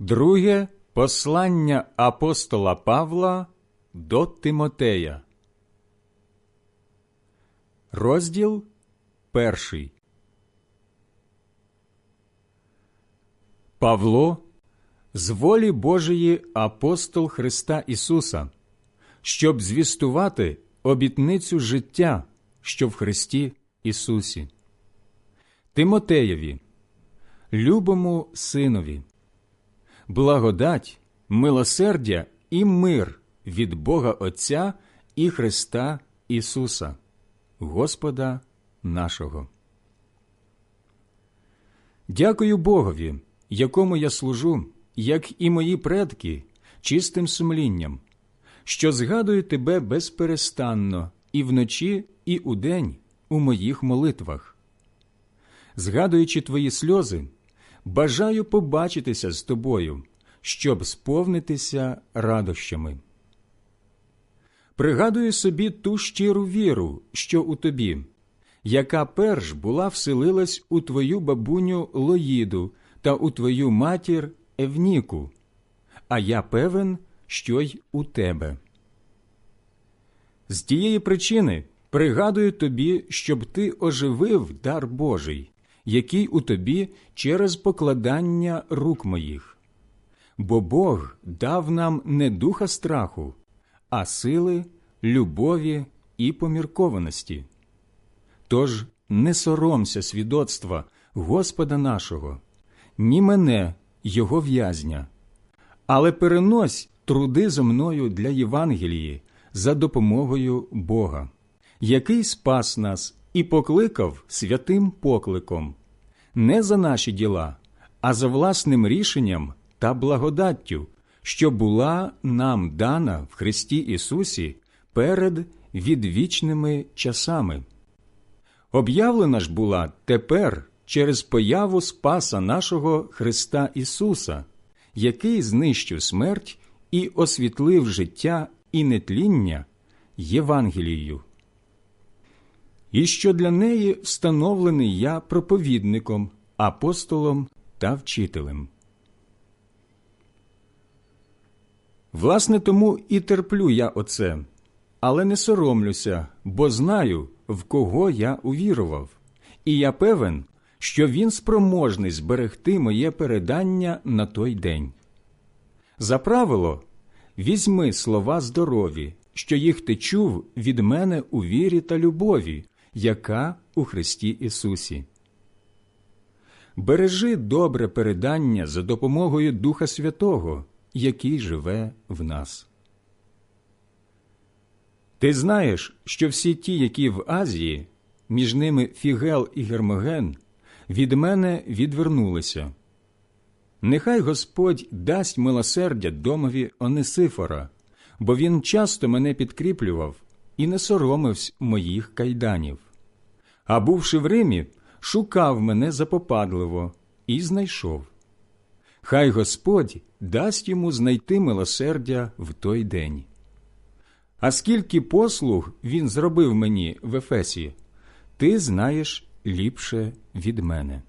Друге послання апостола Павла до Тимотея. Розділ перший. Павло з волі Божої апостол Христа Ісуса, щоб звістувати обітницю життя, що в Христі Ісусі. Тимотеєві, любому синові, благодать, милосердя і мир від Бога Отця і Христа Ісуса, Господа нашого. Дякую Богові, якому я служу, як і мої предки, чистим сумлінням, що згадую тебе безперестанно і вночі, і удень у моїх молитвах. Згадуючи твої сльози, бажаю побачитися з тобою, щоб сповнитися радощами. Пригадую собі ту щиру віру, що у тобі, яка перш була вселилась у твою бабуню Лоїду та у твою матір Евніку, а я певен, що й у тебе. З тієї причини пригадую тобі, щоб ти оживив дар Божий, який у тобі через покладання рук моїх. Бо Бог дав нам не духа страху, а сили, любові і поміркованості. Тож не соромся свідоцтва Господа нашого, ні мене, Його в'язня, але перенось труди зо мною для Євангелії за допомогою Бога, який спас нас і покликав святим покликом, не за наші діла, а за власним рішенням та благодаттю, що була нам дана в Христі Ісусі перед відвічними часами. Об'явлена ж була тепер через появу Спаса нашого Христа Ісуса, який знищив смерть і освітлив життя і нетління Євангелією. І що для неї встановлений я проповідником, апостолом та вчителем. Власне, тому і терплю я оце, але не соромлюся, бо знаю, в кого я увірував, і я певен, що він спроможний зберегти моє передання на той день. За правило, візьми слова здорові, що їх ти чув від мене у вірі та любові, яка у Христі Ісусі. Бережи добре передання за допомогою Духа Святого, який живе в нас. Ти знаєш, що всі ті, які в Азії, між ними Фігел і Гермоген, від мене відвернулися. Нехай Господь дасть милосердя домові Онисифора, бо він часто мене підкріплював і не соромився моїх кайданів. А бувши в Римі, шукав мене запопадливо і знайшов. Хай Господь дасть йому знайти милосердя в той день. А скільки послуг він зробив мені в Ефесі, ти знаєш ліпше від мене.